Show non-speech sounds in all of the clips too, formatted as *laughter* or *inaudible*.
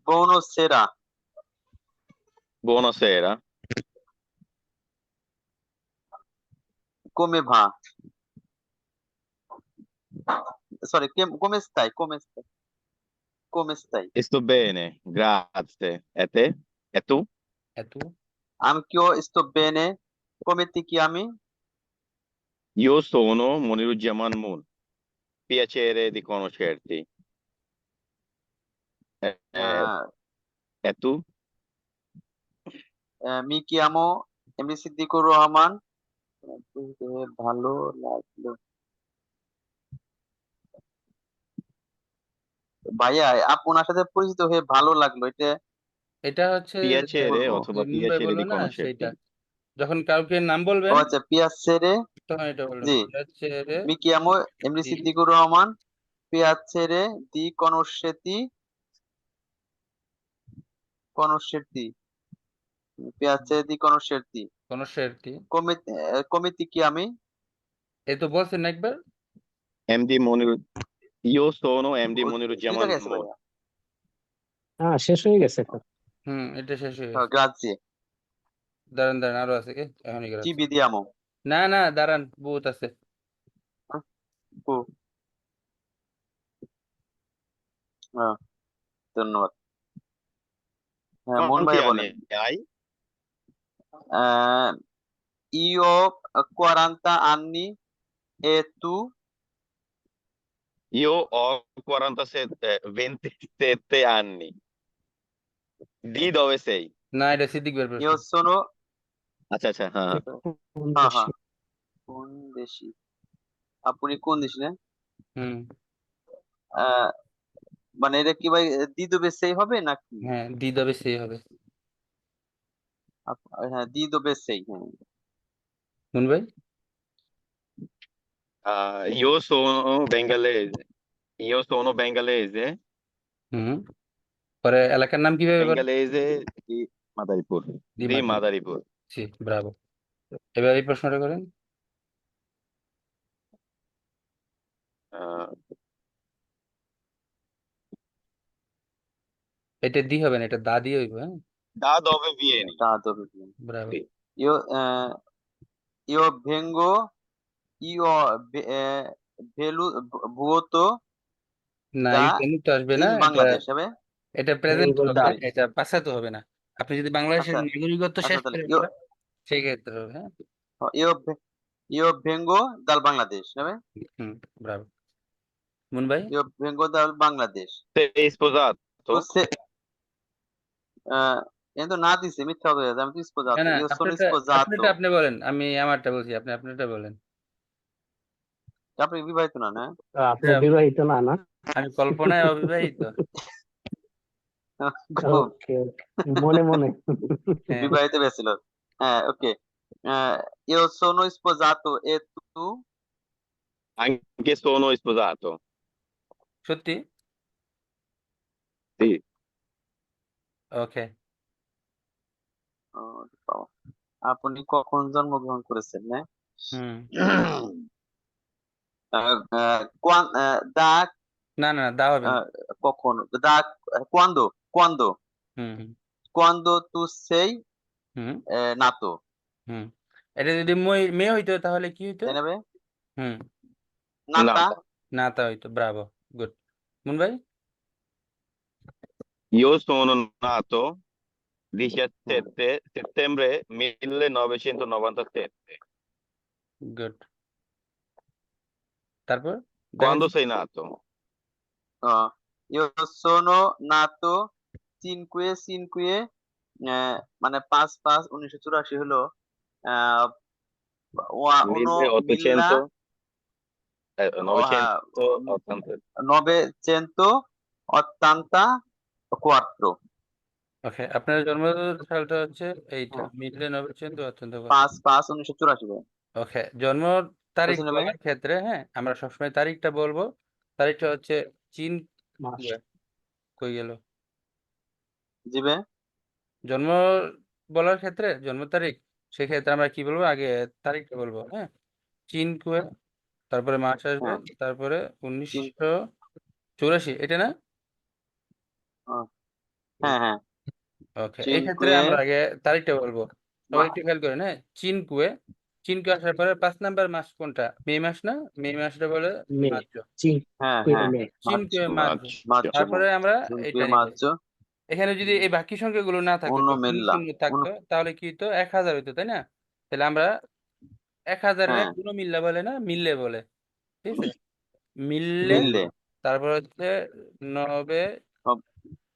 Buonasera. Buonasera. Come va? Sorry, come stai? Come stai? Come stai? Sto bene, grazie. E te? E tu? E tu? Anch'io sto bene. Come ti chiami? Io sono Moniro Jaman Moon. Piacere di conoscerti. Eh, tu? MD Siddiqur Rahman ভালো লাগল ভাইয়া আপনার সাথে পরিচিত হয়ে ভালো লাগল এটা এটা হচ্ছে। অথবা মুনভাই piacere বলল di না conoscerti. সেইটা যখন কাউকে নাম বলবেন ও আচ্ছা তখন এটা বলবেন জি। পিয়াচেরে MD Sì. Siddiqur Rahman piacere di কনসেরতি। পেয়াচেদি কনসেরতি। কনসেরতি। কমিটি কমিটি কি আমি? এ তো বলছেন একবার। এমডি মনির ইও সোনো এমডি মনির জামান এটা শেষ হয়ে হ্যাঁ, গেছে। গ্রাজি দাঁড়ান দাঁড়ান আছে কি? এখনই গ্রাজি জি বিদি আমো। না না দাঁড়ান বহুত আছে। হ্যাঁ, ধন্যবাদ। হ্যাঁ মন Quanti ভাই anni বলেন। ho 40 anni e tu Io ho 47, 27 anni. Di dove sei? না এটা সিদ্দিক বের করছে। io sono আচ্ছা আচ্ছা হ্যাঁ হ্যাঁ। দেশে? হ্যাঁ। কোন দেশি? আপনি কোন দেশি না হুম। আহ, মানে এটা কি ভাই দ্বিদবে সেই হবে নাকি হ্যাঁ দি দবে সেই হবে হ্যাঁ দ্বিদবে সেই হ্যাঁ মুন ভাই io sono bengalese. Io sono bengalese. হুম পরে এলাকার নাম কীভাবে বলেন Bengalese di. দি Di মাদারীপুর। জি ব্রাভো এবার এই প্রশ্নটা করেন এটা দি হবে না এটা দা দিয়ে হইব হ্যাঁ? dove vieni? দ্বিদবে bravo. Sì. io eh, io vengo io ve- eh, velu- না দা এই মুহূর্তে আসবে না বাংলাদেশ হবে। এটা প্রেজেন্ট হবে এটা পাসাতো হবে না। আপনি যদি বাংলাদেশের নাগরিকত্ব শেষ তাহলে করে io ফেলেন, সেই ক্ষেত্রে হবে হ্যাঁ? ve- io vengo dal Bangladesh হবে? হুম ব্রাভো। মুন ভাই dal Bangladesh Sei sposato? কিন্তু না দিছে মিথ্যা আমি তো আপনি বলেন আমি আমারটা বলছি আপনি আপনারটা বলেন। আপনি বিবাহিত না না? আপনি বিবাহিত না না? আমি কল্পনায় অবিবাহিত। *laughs* মনে মনে। হ্যাঁ। বিবাহিত বেছিল হ্যাঁ ওকে। io sono sposato e tu Anche sono sposato. সত্যি. ওকে। আপনি কখন জন্মগ্রহণ করেছেন *clears throat* না হুম। da না না দা হবে কখন? da quando quando হুম quando tu sei হুম। nato হুম। এটা যদি মই- মেয়ে হইতো তাহলে কি হইতো? তাই না বে? হুম। nata Nata. না তা হইতো ব্রাভো গুড। মুন ভাই Io sono nato 17 settembre 1997. Good তারপর Quando sei nato? আহ, io sono nato cinque cinque eh, মানে পাঁচ পাঁচ উনিশশো চুরাশি হলো আহ, ওয়া- uno milla 1800 ও হ্যাঁ, 980 novecento ottanta quattro. ওকে আপনার জন্ম সালটা হচ্ছে এইটা নভেম্বর অত্যন্ত পাঁচ পাঁচ উনিশশো চুরাশি ওকে জন্ম তারিখ বলার ক্ষেত্রে হ্যাঁ আমরা সবসময় তারিখটা বলব। তারিখটা হচ্ছে চীন মাস কই গেল? জিবে জন্ম বলার ক্ষেত্রে জন্ম তারিখ সেক্ষেত্রে আমরা কি বলব? আগে তারিখটা বলব হ্যাঁ। চীন কুয়ে তারপরে মাস আসবে হ্যাঁ। তারপরে উনিশশো চুরাশি এটা না? হ্যাঁ হ্যাঁ। ওকে এই ক্ষেত্রে চিনকুয়ে আমরা আগে তারিখটা বলব। সবাই একটু খেয়াল করেন হ্যাঁ? চিনকুয়ে চিনকুয়ে আসার পরে পাঁচ নাম্বার মাস কোনটা? মে মাস না? মে মাসটা বলে মে মার্চ। চিন হ্যাঁ কুয়ে হ্যাঁ। মে চিনকুয়ে মার্চ। মার্চ। তারপরে আমরা এটা নিব মার্চ এখানে যদি এই বাকি সংখ্যাগুলো না থাকতো অন্য মেল্লা শূন্য থাকতো তাহলে কি হতো এক হাজার হইতো তাই না? তাহলে আমরা এক হাজারের হ্যাঁ। কোনো মিল্লা বলে না? মিললে বলে। ঠিক আছে? মিললে মিললে। তারপর হচ্ছে নবে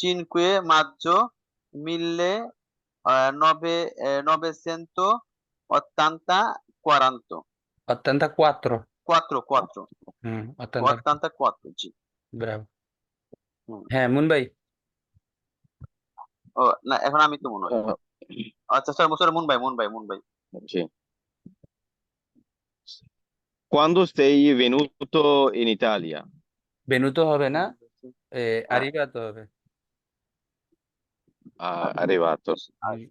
5 maggio 900 80 40 84 4 Quattro, quattro. 84. 84 sì. bravo হ্যাঁ মুন ভাই ও না এখন আমি তো Mumbai. ভাই আচ্ছা স্যার মুসর মুন sì. Quando sei venuto in Italia? Venuto হবে না? ¿ah? Eh, arrivato হবে। Ah, arrivato.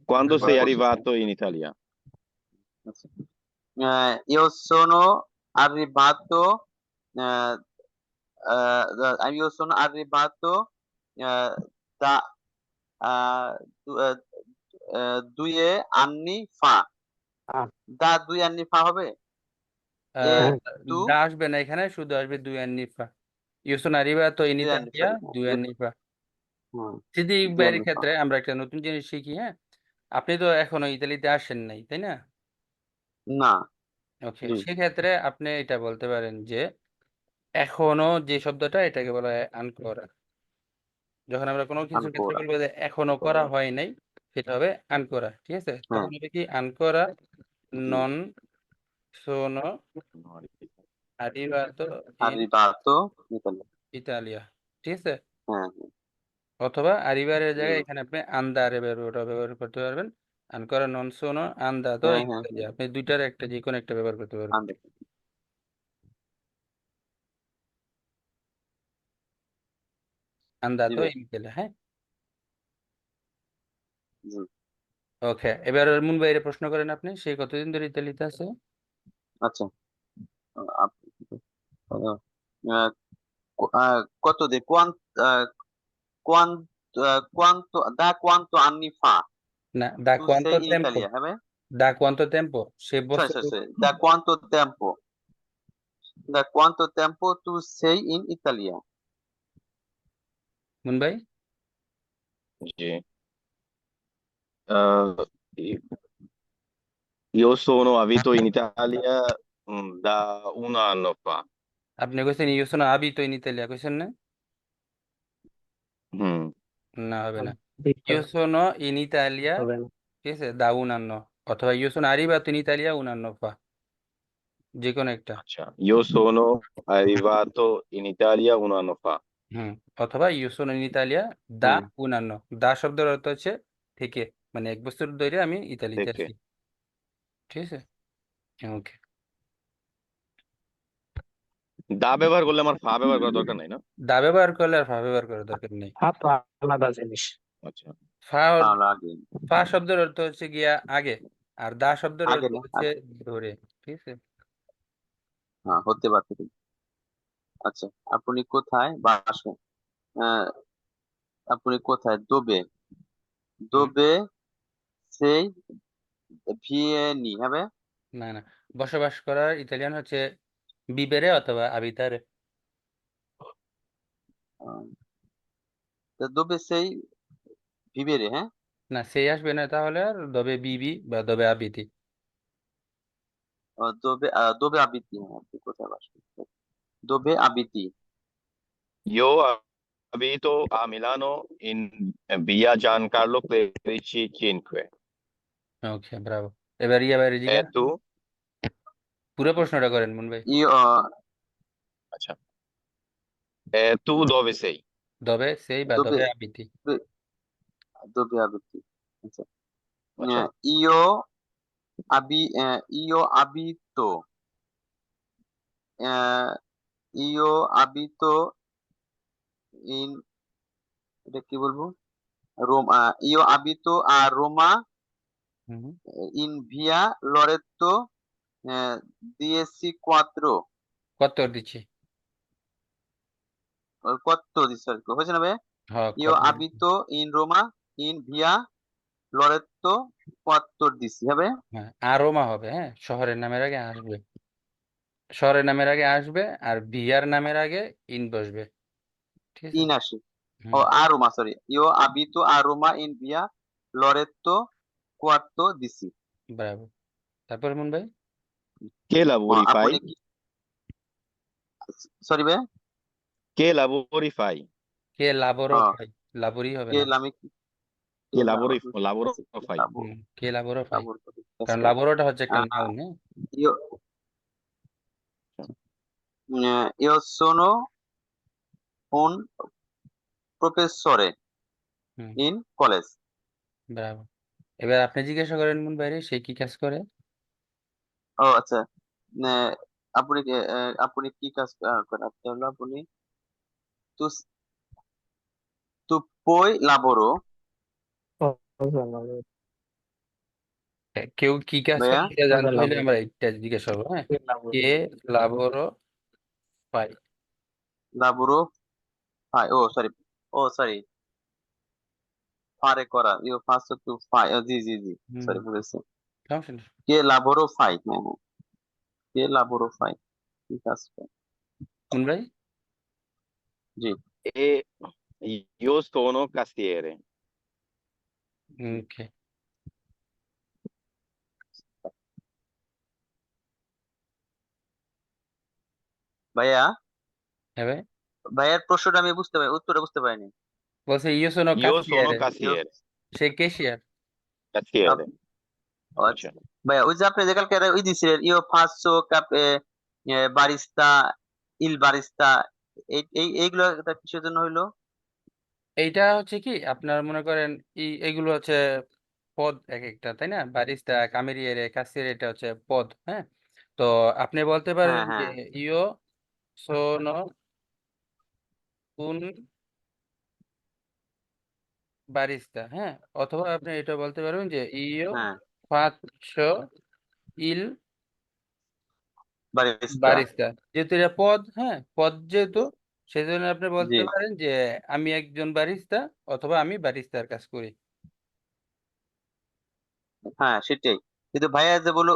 Quando sei Arrivato. in Italia? Eh, io sono arrivato eh, eh, da- io sono arrivato eh, da eh, du- eh, eh, due anni fa Ah. da due anni fa হবে দা আসবে না এখানে শুধু আসবে দুই anni fa io sono arrivato in Due anni fa, Italia due- anni fa হুম, ভাইয়ের ক্ষেত্রে আমরা একটা নতুন জিনিস শিখি হ্যাঁ? আপনি তো এখনও ইতালিতে আসেন নাই তাই না? না। ওকে জি। সেক্ষেত্রে আপনি এটা বলতে পারেন যে এখনও যে শব্দটা এটাকে বলা হয় আনকরা। যখন আমরা কোনো কিছুর ক্ষেত্রে আনকরা। বলব যে এখনও করা হয় নাই সেটা হবে আনকরা ঠিক আছে? হ্যাঁ। তখন হবে কি? আনকরা নন সোনো arrivato in arrivato in Italia Italia ঠিক আছে? হ্যাঁ হ্যাঁ, অথবা আরিবারের জায়গায় এখানে আপনি আন্দারে ব্যবহার ব্যবহার করতে পারবেন। আনকরা নন সোনো আন্দাতো হ্যাঁ, হ্যাঁ, Italia আপনি দুইটার একটা যে কোনো একটা ব্যবহার করতে পারবেন। আন্দাজ। আন্দাতো ভাই। in হ্যাঁ? জি। ওকে এবার মুন ভাইয়ের প্রশ্ন করেন আপনি সে কতদিন ধরে ইতালিতে আছে? আচ্ছা। আপ- আহ, আহ, qu- আহ, কত দে কোয়ান কোয়ান quanto da quanto anni fa না দা tu কোয়ান্তো sei in Italia দা কোয়ান্তো টেম্পো সে Sorry, বছর sorry, sorry. Da quanto tempo? Da quanto tempo tu sei in Italia? মুন Sì. Eh, io sono abito in Italia mm, da un anno fa. আপনি কইছেন ইউ সোনো আবিতো ইন ইতালিয়া কইছেন না Mm. না হবে না সোনো ইন ইতালিয়া হবে না ঠিক আছে দা un anno অথবা ইউ সোনো arrivato in Italia un anno fa. যে কোনো একটা Cioè, io sono arrivato in Italia un anno fa. হুম অথবা ইউ সোনো ইন ইতালিয়া দা হুম। un anno দা শব্দের অর্থ হচ্ছে থেকে মানে এক বছর ধরে আমি ইতালিতে থেকে। আছি ঠিক আছে ওকে দা ব্যবহার করলে আমার ফা ব্যবহার করার দরকার নাই না? দা ব্যবহার করলে আর ফা ব্যবহার করার দরকার নেই। হাত তো আলাদা জিনিস। আচ্ছা। ফা ফা শব্দের অর্থ হচ্ছে গিয়া আগে আর দা শব্দের অর্থ হচ্ছে ধরে ঠিক আছে? হ্যাঁ হতে পারে। আচ্ছা আপনি কোথায় বাসেন আহ, আপনি কোথায়? দোবে। দোবে সেই ভিয়েনি হবে না না। বসবাস করার ইতালিয়ান হচ্ছে বিবেরে অথবা আবিতারে দোবে সেই ভিবেরে হ্যাঁ না সেই আসবে না তাহলে আর দবে বিবি বা দবে আবিতি দোবে দোবে আবিতি হ্যাঁ কোথায় বাস করেন? দোবে আবিতি Io abito a Milano in via Giancarlo Clerici 5. Okay Bravo এবার ইয়া বাইরে E জিগা tu? পুরো প্রশ্নটা করেন মুন ভাই আচ্ছা। এ তু দবে সেই। io আহ, দ্রব্য আবৃত্তি। আচ্ছা। আচ্ছা। আহ, ইও আবি ইও আবিত ইও আবিত ইন এটা কি বলব? রোম আহ, ইও আবিতো আর রোমা হুম। ইন ভিয়া লরেতো কোয়াত্রো কত কত দিচ্ছে আর কি হয়েছে না ভাই হ্যাঁ ইও কত ইন রোমা ইন ভিয়া লরেতো কোয়াত্তর দিছি হবে হ্যাঁ আরোমা হবে হ্যাঁ শহরের নামের আগে আসবে। শহরের নামের আগে আসবে আর বিয়ার নামের আগে ইন বসবে ঠিক আছে? ইন আসে। ও আর রোমা সরি ইও আবিতো আর রোমা ইন ভিয়া লরেতো কোয়াত্তো দিছি বরাবর তারপর মন ভাই? Che lavori fai? আপনি কি সরি Che lavori fai? কে লাবরও হ্যাঁ। ফাই লাবরই হবে কে না লামি Che lavori lavoro fai? হুম, কে লাবরও ফাই লাবর কারণ লাবরোটা হচ্ছে একটা আহ, নাউন হ্যাঁ Io, eh, io sono un professore হুম in college. বরাবর এবার আপনি জিজ্ঞাসা করেন মন বাইরে সে কি কাজ করে ও আচ্ছা। আহ, আপনি কি- আপনি কি কাজ করেন আপনি হলো আপনি কেউ কি কাজ করে ভাইয়া জানতে হলে আমরা এটা জিজ্ঞাসা করব হ্যাঁ কে ফাই oh sorry oh sorry fare করা faccio tu fai oh, জি জি জি। হুম সরি বলেছি কে lavoro fai হ্যাঁ হ্যাঁ। কে মন ভাই? জি। E io sono cassiere. ওকে ভাইয়া? হ্যাঁ ভাই। ভাইয়ার প্রশ্নটা আমি বুঝতে পারি উত্তরটা বুঝতে পারিনি। বলছে সোনো sono কাসিয়ারে. সে কেশিয়ার. আচ্ছা। ভাইয়া ওই যে আপনি যে কালকে ওই দিছিলেন ইও ফাঁসো কাপ বারিস্তা ইল বারিস্তা এই এই এইগুলো কিসের জন্য হইল? এইটা হচ্ছে কি আপনার মনে করেন ই এগুলো হচ্ছে পদ এক একটা তাই না? বারিস্তা কামেরিয়ারে কাসিয়ার এটা হচ্ছে পদ হ্যাঁ? তো আপনি বলতে পারেন হ্যাঁ, যে হ্যাঁ। ইও সোনো উন বারিস্তা হ্যাঁ? অথবা আপনি এটা বলতে পারবেন যে ইও হ্যাঁ। ইল বারিস্তা। যেহেতু এটা পদ হ্যাঁ পদ যেহেতু সেজন্য আপনি বলতে পারেন যে আমি একজন বারিস্তা অথবা আমি বারিস্তার কাজ করি। হ্যাঁ সেটাই। কিন্তু ভাইয়া যে বলল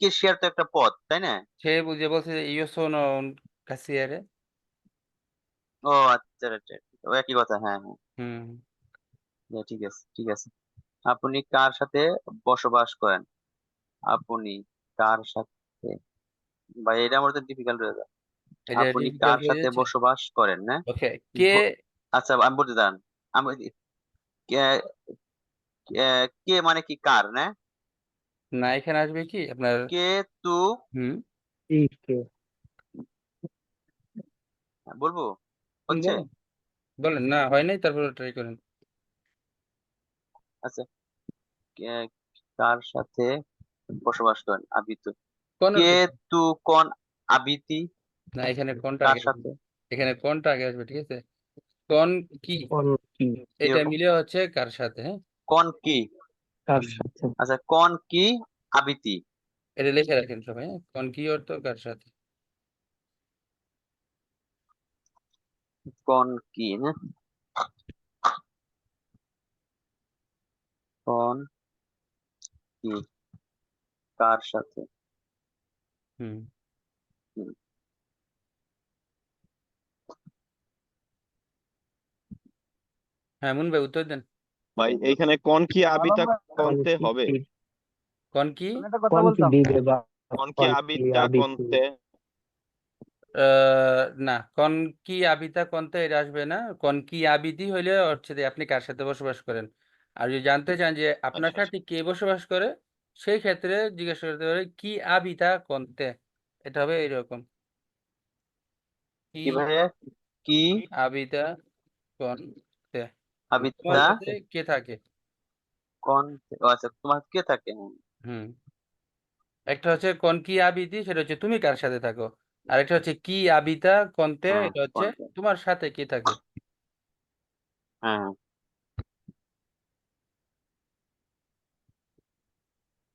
কেশিয়ার তো একটা পদ তাই না? সে বুঝে বলছে যে ইও সোনো উন কাসিয়ারে। ও আচ্ছা আচ্ছা। ও একই কথা হ্যাঁ হ্যাঁ। হুম। হ্যাঁ, ঠিক আছে ঠিক আছে। আপনি কার সাথে বসবাস করেন? আপনি কার সাথে? ভাই এটা আমার তো ডিফিকাল্ট হয়ে যায়। আপনি কার সাথে বসবাস করেন না ওকে কে আচ্ছা আমি বলতে দাঁড়ান আমি কে- কে- মানে কি কার না? না এখানে আসবে কি? আপনার কে তু হুম? বলব? হচ্ছে? বলেন না হয় নাই তারপর ট্রাই করেন। আচ্ছা কার সাথে বসবাস করেন? আবিত। কে তু কোন আবিতি না এখানে কোনটা কার আগে সাথে? এখানে কোনটা আগে আসবে ঠিক আছে? কোন কি? এটা। মিলে হচ্ছে কার সাথে হ্যাঁ? কোন কি? আচ্ছা কোন কি আবিতি এটা লিখে রাখেন সবাই হ্যাঁ? কোন কি অর্থ কার সাথে? কোন কি না কোন কি? কার সাথে? হুম। হ্যাঁ মুন ভাই উত্তর দেন। ভাই এইখানে কোন কি আবিটা কোনতে হবে? কোন কি? কোন কি আবিটা কোনতে? আহ, না কোন কি আবিতা কোনতে এটা আসবে না। কোন কি আবিদি হইলে হচ্ছে আপনি কার সাথে বসবাস করেন? আর যদি জানতে চান যে আপনার আচ্ছা, সাথে কে বসবাস করে সেই ক্ষেত্রে জিজ্ঞাসা করতে পারে কি আবিতা কোনতে? এটা হবে এইরকম কি কি আবিতা কোনতে? আবিতা? কে থাকে? কোন আচ্ছা তোমার কে থাকে? হ্যাঁ। হুম। একটা হচ্ছে কোন কি আবিতি সেটা হচ্ছে তুমি কার সাথে থাকো। আর একটা হচ্ছে কি আবিতা কন্তে হ্যাঁ, এটা হচ্ছে তোমার সাথে কে থাকে। হ্যাঁ।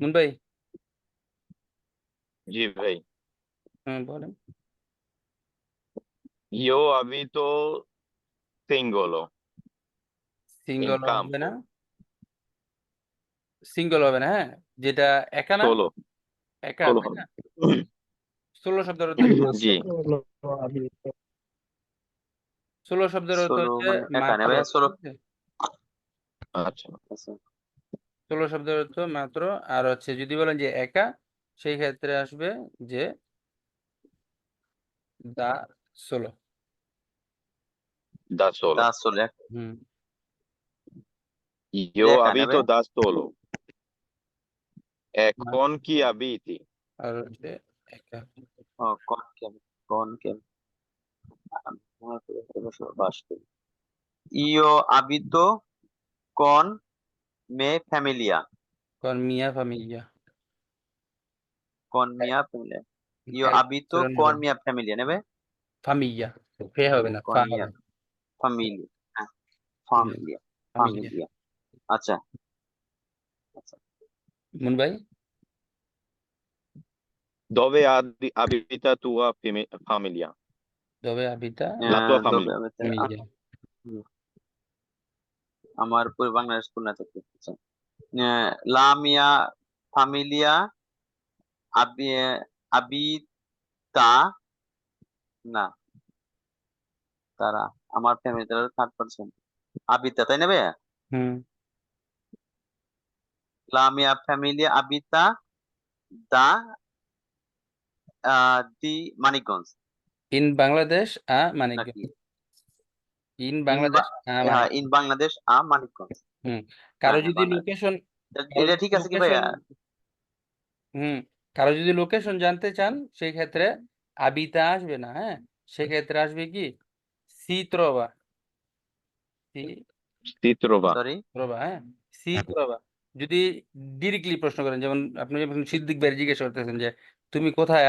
মুন জি ভাই। হ্যাঁ বলেন। ইয়ো আমি তো সিঙ্গল সিঙ্গল হবে না? সিঙ্গল হবে না হ্যাঁ? যেটা একা না? solo. একা solo *coughs* তাই ষোলো শব্দের অর্থ জি। ষোলো শব্দ অর্থ মানে মানে আচ্ছা। ষোলো শব্দের অর্থ মাত্র। আর হচ্ছে যদি বলেন যে একা সেই ক্ষেত্রে আসবে যে দা ষোলো। দা হুম। da solo আর একা। কোন কে কোন কে? তো এখানে বাস করি। ইও আবিতো কোন? মে ফ্যামিলিয়া con mia famiglia কোন মিয়া ফ্যামিলিয়া ইও এক আবিতো উচ্চারণ কোন হবে। মিয়া ফ্যামিলিয়া নেবে famiglia ফে হবে না কোন ফা মিয়া হবে ফ্যামিলিয়া হ্যাঁ ফ্যামিলিয়া famiglia ফ্যামিলিয়া আচ্ছা মুন ভাই dove abi- abita tua dove abita La আমার পুরো বাংলাদেশ খুলনা থেকে। আচ্ছা। আহ, লা মিয়া ফ্যামিলিয়া আবি আবিতা না। তারা আমার ফ্যামিলি তারা থার্ড পার্সন আবিতা তাই নেবে হুম। লা মিয়া ফ্যামিলিয়া আবিতা দা দি Manikganj. in Bangladesh a Manikganj. In Bangladesh হ্যাঁ ইন বাংলাদেশ আ মানিকগঞ্জ। কারও হ্যাঁ, যদি বাংলাদেশ। লোকেশন এটা ঠিক আছে কি ভাইয়া? হুম কারও যদি লোকেশন জানতে চান সেই ক্ষেত্রে আবিতা আসবে না হ্যাঁ? সেক্ষেত্রে আসবে কি? সি ত্রবা সি si trova সরি ত্রবা হ্যাঁ। সি যদি ডিরেক্টলি প্রশ্ন করেন যেমন আপনি যখন সিদ্দিক ভাই জিজ্ঞেস করতেছেন যে তুমি কোথায়